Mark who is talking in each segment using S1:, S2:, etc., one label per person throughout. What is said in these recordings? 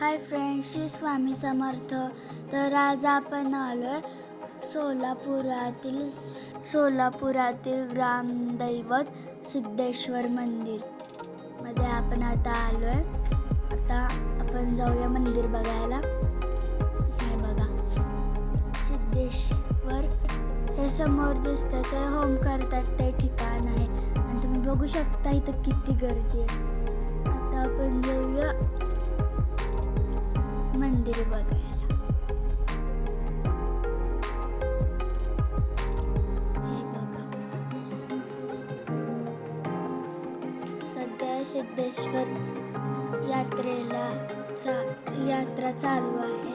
S1: Hi friends Shri Swami Samarth. तर आज आपण आलो आहे सोलापुरातील सोलापुरातील ग्रामदैवत सिद्धेश्वर मंदिर. मध्ये आपण आता आलो आहे आता आपण जाऊया मंदिर बघायला. हे बघा. सिद्धेश्वर हे समोर दिसतं ते होम करतात. ते ठिकाण आहे. आणि तुम्ही बघू शकता इथं किती गर्दी आहे. आता आपण जाऊया. मंदिर बघायला. हे बघा. सध्या सिद्धेश्वर यात्रेला चा यात्रा चालू आहे.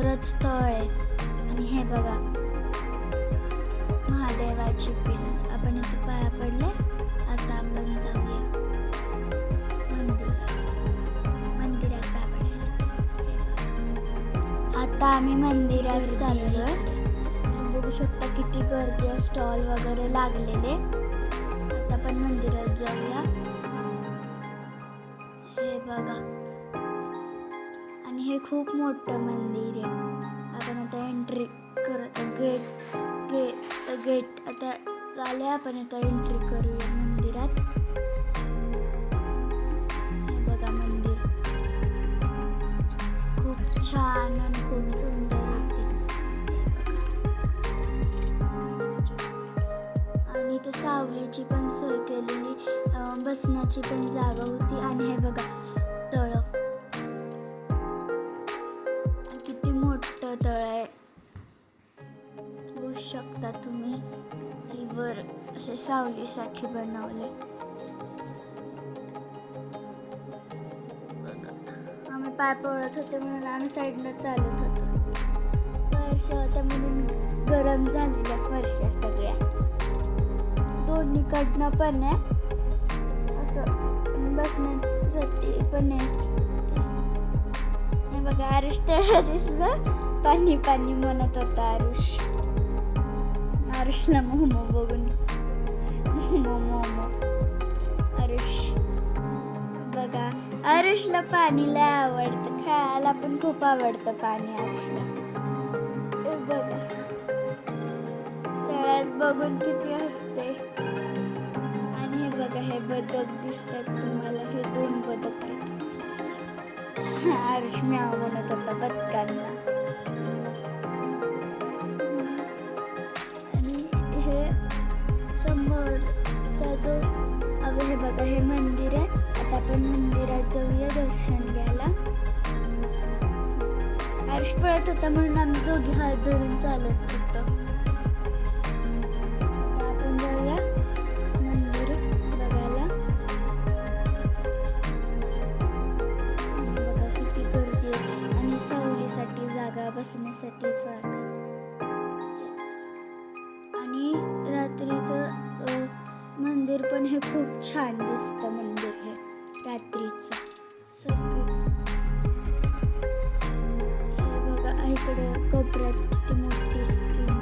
S1: समोरच स्थळ आहे आणि हे बघा. महादेवाची पिंड. आपण इथे पाया पडले. आता आपण जाऊया. मंदिरात. पाया पडायला. आता आम्ही मंदिरात चाललो बघू शकता किती गर्दी आहे. स्टॉल वगैरे लागलेले. आता आपण मंदिरात जाऊया. हे बघा. हे खूप मोठं मंदिर आहे. आपण आता एंट्री करत गेट गेट गेट आता आले आपण आता एंट्री करूया मंदिरात. बघा मंदिर. खूप छान आणि खूप सुंदर आणि इथं सावलीची पण सोय केलेली बसण्याची पण जागा होती. आणि हे बघा सावलीसाठी बनवले. आम्ही पाय पळत होते म्हणून आम्ही साईडला चालत होतो. वर्ष होत्या म्हणून गरम झालेल्या फरशा सगळ्या. दोन्हीकडनं पण आहे. असं बसण्यासाठी पण आहे. बघा आरुष तर दिसलं. पाणी पाणी म्हणत होता आरुष. आरुषला मोमो बघून मोमो मोमो. आरुष बघा आरुषला पाणी लय आवडतं. खेळायला पण खूप आवडतं पाणी आरुषला बघा. तळ्यात बघून किती हसते. आणि हे बघा हे बदक दिसतात तुम्हाला. हे दोन बदक. आरुष मी आवडत होता बदकांना. हे बघा हे मंदिर आहे. आता आपण मंदिरात जाऊया दर्शन घ्यायला. आरुष पळत होता म्हणून आम्ही दोघी हात धरून चालत होतो. आपण जाऊया मंदिर बघायला. बघा किती गर्दी आहे. आणि सावलीसाठी जागा बसण्यासाठी जागा मंदिर पण हे खूप छान दिसतं मंदिर हे रात्रीचं. सगळं. हे बघा इकडे कोपऱ्यात किती मोठी स्क्रीन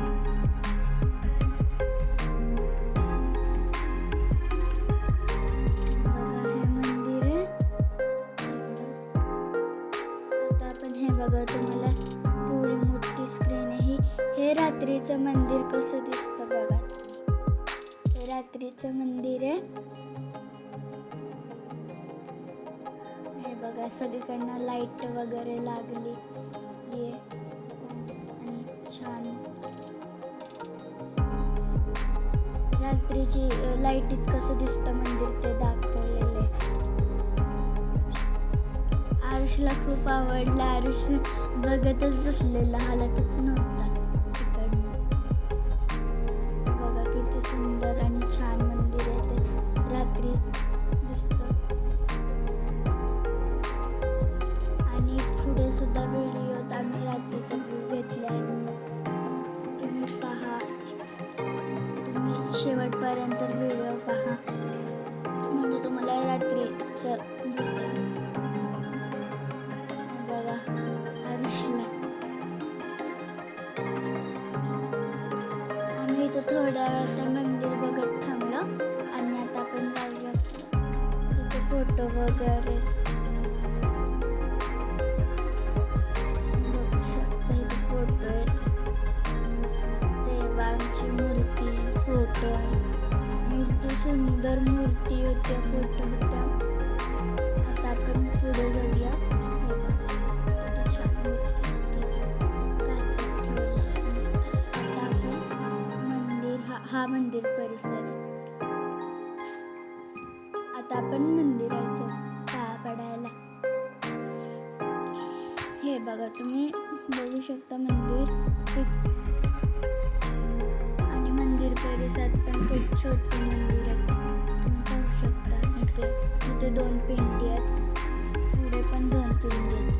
S1: बघा हे मंदिर आहे. आता पण हे बघा तुम्हाला पिवळी मोठी स्क्रीन आहे. ही हे रात्रीचं मंदिर कसं दिसतं? रात्रीचं मंदिर आहे. हे बघा सगळीकडनं लाइट वगैरे लागली. आणि छान. रात्रीची लाईटीत कसं दिसतं मंदिर ते दाखवलेलं आहे. आरुषला खूप आवडलं. आरुष बघतच बसलेला. हालतच नव्हता. शेवटपर्यंत व्हिडिओ पहा. म्हणजे तुम्हाला रात्रीचं दिसेल. त्या फोटो होत्या आता आपण पुढे जाऊया. आता आपण मंदिर हा हा मंदिर परिसर आहे. आता आपण मंदिराच्या पाया पडायला. हे बघा तुम्ही बघू शकता मंदिर आणि मंदिर परिसरात पण खूप छोटे मंदिर इथे दोन पिंडी आहेत. पुढे पण दोन पिंडी आहेत.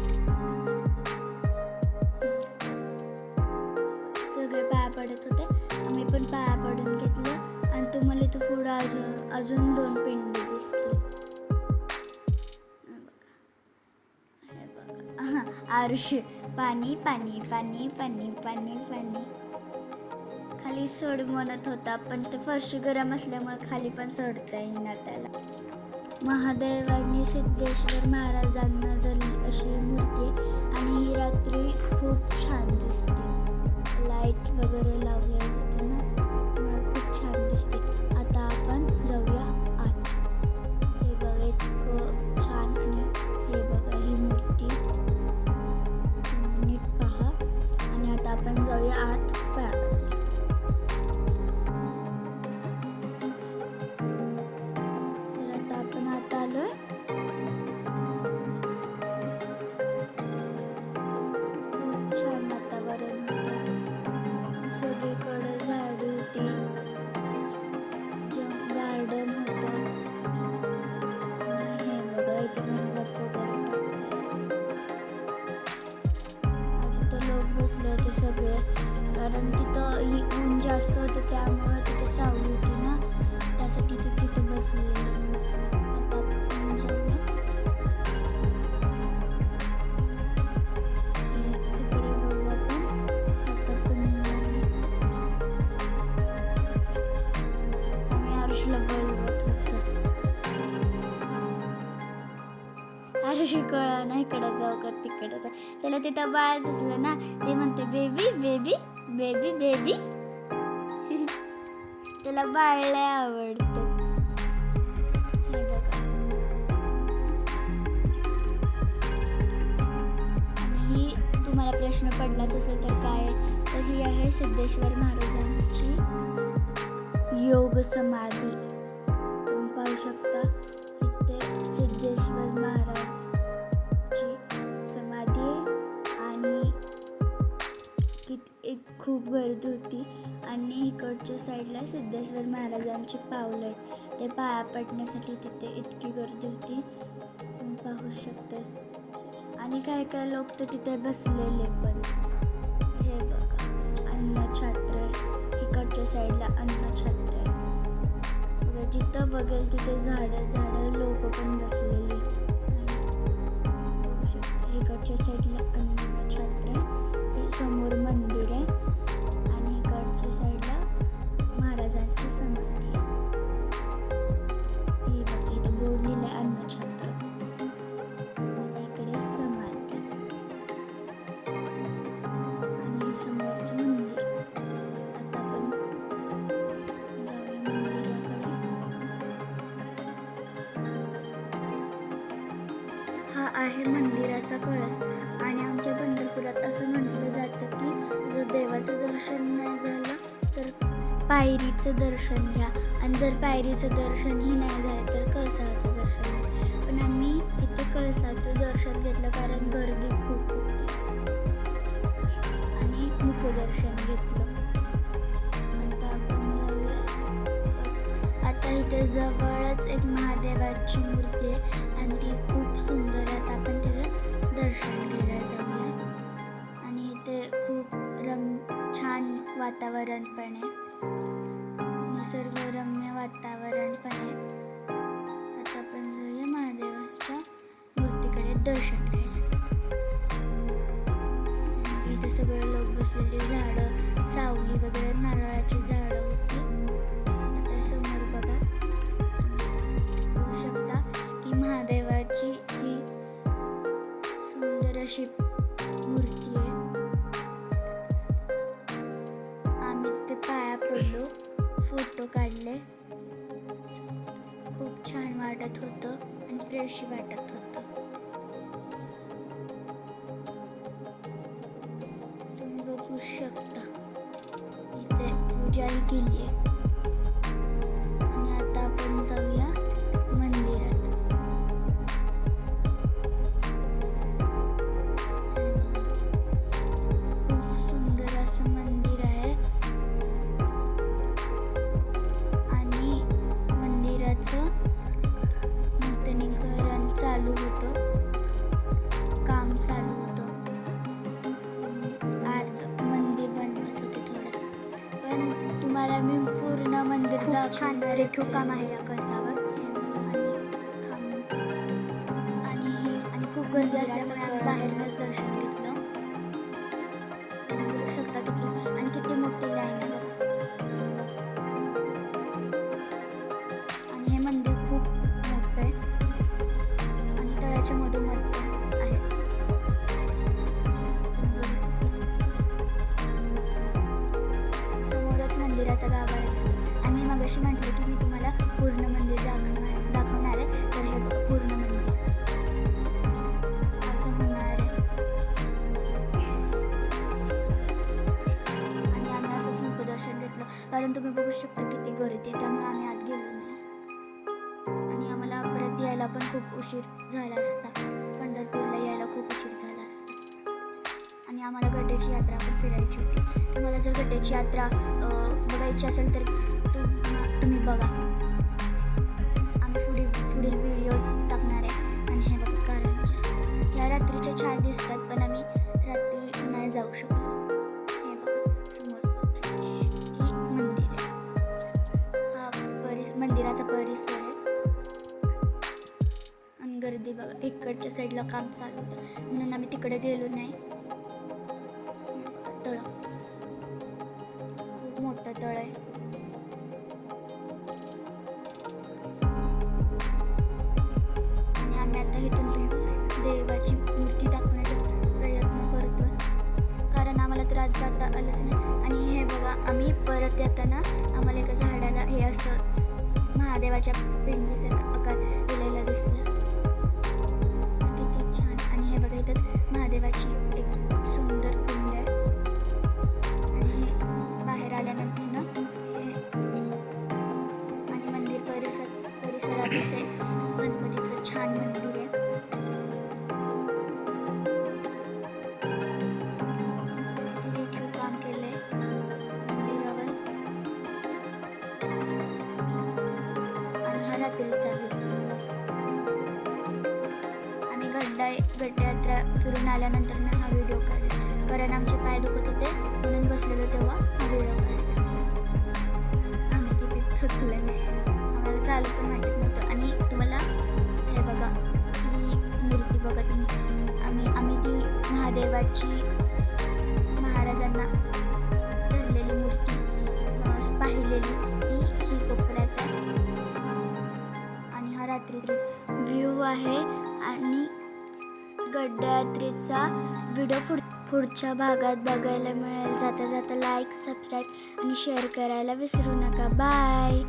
S1: सगळे पाया पडत होते. आम्ही पण पाया पडून घेतलं आणि तुम्हाला इथं पुढं अजून अजून दोन पिंडी दिसतील. हे आरुष. पाणी पाणी पाणी पाणी पाणी पाणी. खाली सोड म्हणत होता पण ते फरशी गरम असल्यामुळे खाली पण सोडता येईना त्याला. महादेवांनी सिद्धेश्वर महाराजांना धरली अशी मूर्ती आणि ही रात्री खूप छान दिसते. लाइट वगैरे लावले कशी कळा ना इकडं जाऊ का तिकडं जाऊ. त्याला तिथं बाळ दिसलं ना ते म्हणते बेबी बेबी बेबी बेबी. त्याला बाळला आवडतं. ही तुम्हाला प्रश्न पडलाच असेल तर काय? तर ही आहे सिद्धेश्वर महाराजांची योग समाधी. सिद्धेश्वर महाराजांची पावलं आहेत. ते पाया पडण्यासाठी तिथे इतकी गर्दी होती. पाहू शकता. आणि काय काय लोक तर तिथे बसलेले पण. हे बघा अन्नछात्र आहे. इकडच्या साईडला अन्नछात्र आहे. जिथं बघेल तिथे झाडं झाडं लोक पण बसलेली. इकडच्या साईडला दर्शन नाही झालं तर पायरीचं दर्शन घ्या. आणि जर पायरीचं दर्शनही नाही झालं तर कळसाचं दर्शन घ्या. पण आम्ही इथे कळसाचं दर्शन घेतलं कारण गर्दी खूप होती. आणि मुखदर्शन घेतलं. आता आपण आता इथे जवळच एक महादेवाची मूर्ती आहे आणि ती खूप सुंदर आहे. आता आपण तिचं दर्शन घ्या वातावरण पण आहे. निसर्गरम्य वातावरण पण आहे. आता आपण जाऊया महादेवाच्या मूर्तीकडे दर्शन इथे सगळे लोक बसलेले झाडं सावली वगैरे नारळाची झाडं समोर बघा शकता की महादेवाची ही सुंदर अशी मंदिर छान रेखीव काम आहे या कळसावर. आणि आणि खूप गर्दी असल्यामुळे आम्ही बाहेरच दर्शन घेतलं. बघू शकता किती आणि किती मोठी लाईन आहे आणि हे मंदिर खूप मोठं आहे. आणि तळ्याच्या मधोमध आहे. समोरच मंदिराचा गाभा आहे. आणि म्हटलं की मी तुम्हाला पूर्ण मंदिर दाखवणार दाखवणार आहे. तर हे बघा पूर्ण मंदिर. असं होणार आहे. आणि आम्ही असंच मुखदर्शन घेतलं. कारण तुम्ही बघू शकता किती गर्दी आहे. त्यामुळे आम्ही आत गेलो नाही. आणि आम्हाला परत यायला पण खूप उशीर झाला असता. पंढरपूरला यायला खूप उशीर झाला असता. आणि आम्हाला गड्ड्याची यात्रा पण फिरायची होती. तुम्हाला जर गड्ड्याची यात्रा बघायची असेल तर तू तुम्ही बघा. आम्ही पुढील पुढील व्हिडिओ टाकणार आहे. आणि हे बघा कारण या रात्रीच्या छान दिसतात पण आम्ही रात्री नाही जाऊ शकतो हे बघा हे मंदिर आहे. हा परि मंदिराचा परिसर आहे. आणि गर्दी बघा इकडच्या साईडला काम चालू होतं. म्हणून आम्ही तिकडे गेलो नाही. तळ तळं. खूप मोठं तळ आहे. झाडाला महादेवाच्या पिंडीसारखा आकार दिलेला दिसला. किती छान. आणि हे बघा इथंच महादेवाची एक सुंदर पिंड आहे. आणि हे बाहेर आल्यानंतर ना हे आणि मंदिर परिसर परिसरातच आहे. गड्डा फिरून आल्यानंतर ना हा व्हिडिओ काढला. कारण आमचे पाय दुखत होते म्हणून बसलेलो तेव्हा हा व्हिडिओ काढला. आम्ही किती थकले. आम्हाला चालू पण वाटत नव्हतं. आणि तुम्हाला हे बघा ही मूर्ती बघा तुम्ही. आम्ही आम्ही ती महादेवाची महाराजांना धरलेली मूर्ती पाहिलेली ती ही कपड्यात आणि हा रात्री व्ह्यू आहे. आणि गड्डयात्रेचा व्हिडिओ पुढ पुढच्या भागात बघायला मिळेल. जाता जाता लाईक सबस्क्राईब आणि शेअर करायला विसरू नका. बाय